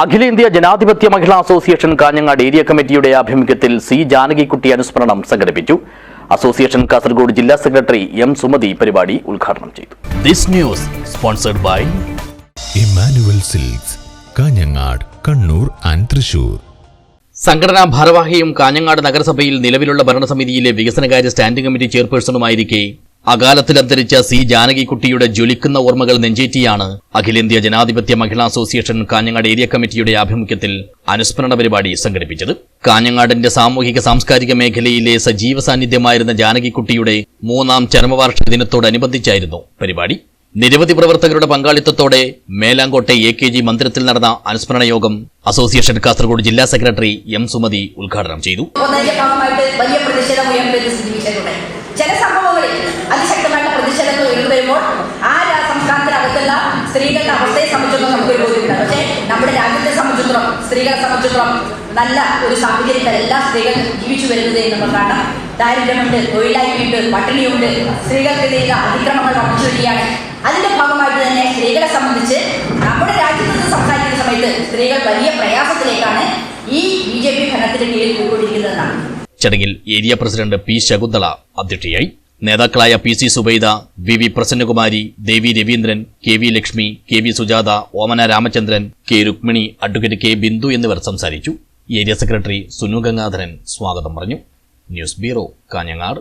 അഖിലേന്ത്യാ ജനാധിപത്യ മഹിളാ association Kanhangad area കമ്മിറ്റിയുടെ ആഭിമുഖ്യത്തിൽ സി ജാനകിക്കുട്ടി അനുസ്മരണം സംഘടിപ്പിച്ചു. അസോസിയേഷൻ കാസർഗോഡ് ജില്ലാ സെക്രട്ടറി എം സുമതി പരിപാടി ഉദ്ഘാടനം ചെയ്തു. This news sponsored by Emmanuel silks Kanhangad Kannur and Thrissur. സംഘടനാ ഭാരവാഹിയും കാഞ്ഞങ്ങാട് നഗരസഭയിൽ നിലവിലുള്ള ഭരണസമിതിയിലെ വികസനകാര്യ സ്റ്റാൻഡിംഗ് കമ്മിറ്റി ചെയർപേഴ്സണുമായിരിക്കെ അകാലത്തിൽ അന്തരിച്ച സി ജാനകിക്കുട്ടിയുടെ ജ്വലിക്കുന്ന ഓർമ്മകൾ നെഞ്ചേറ്റിയാണ് അഖിലേന്ത്യാ ജനാധിപത്യ മഹിളാ അസോസിയേഷൻ കാഞ്ഞങ്ങാട് ഏരിയ കമ്മിറ്റിയുടെ ആഭിമുഖ്യത്തിൽ അനുസ്മരണ പരിപാടി സംഘടിപ്പിച്ചത്. കാഞ്ഞങ്ങാടിന്റെ സാമൂഹിക സാംസ്കാരിക മേഖലയിലെ സജീവ സാന്നിധ്യമായിരുന്ന ജാനകിക്കുട്ടിയുടെ മൂന്നാം ചരമവാർഷിക ദിനത്തോടനുബന്ധിച്ചായിരുന്നു പരിപാടി. നിരവധി പ്രവർത്തകരുടെ പങ്കാളിത്തത്തോടെ മേലാങ്കോട്ടെ എ കെ ജി മന്ദിരത്തിൽ നടന്ന അനുസ്മരണ യോഗം അസോസിയേഷൻ കാസർഗോഡ് ജില്ലാ സെക്രട്ടറി എം സുമതി ഉദ്ഘാടനം ചെയ്തു. ചില സംഭവങ്ങളിൽ സ്ത്രീകളുടെ അവസ്ഥയെ സംബന്ധിച്ചിടത്തോളം നമുക്കൊരു ബോധ്യമില്ല പക്ഷേ നമ്മുടെ രാജ്യത്തെ സംബന്ധിച്ചിടത്തോളം സ്ത്രീകളെ സംബന്ധിച്ചിടത്തോളം നല്ല ഒരു സാഹചര്യത്തിൽ എല്ലാ സ്ത്രീകൾ ജീവിച്ചു വരുന്നത് കാണാം ദാരിദ്ര്യമുണ്ട് തൊഴിലായ്മയുണ്ട് പട്ടിണിയുണ്ട് സ്ത്രീകൾക്കെതിരെയുള്ള അതിക്രമങ്ങൾ വർദ്ധിച്ചു വരികയാണ്. അതിന്റെ ഭാഗമായിട്ട് തന്നെ സ്ത്രീകളെ സംബന്ധിച്ച് നമ്മുടെ രാജ്യത്ത് നിന്ന് സംസാരിക്കുന്ന സമയത്ത് സ്ത്രീകൾ വലിയ പ്രയാസത്തിലേക്കാണ് ഈ ബി ജെ പി ഭരണത്തിന്റെ കീഴിൽ പോയിക്കൊണ്ടിരിക്കുന്നതെന്നാണ്. ചടങ്ങിൽ ഏരിയ പ്രസിഡന്റ് പി ശകുന്തള അധ്യക്ഷയായി. നേതാക്കളായ P C Subaida V V Prasannakumari Devi Raveendran K V Lakshmi K V Sujatha Omana Ramachandran K Rukmini advocate K Bindu എന്നിവർ സംസാരിച്ചു. ഏരിയ സെക്രട്ടറി സുനു ഗംഗാധരൻ സ്വാഗതം പറഞ്ഞു. News bureau Kanhangad.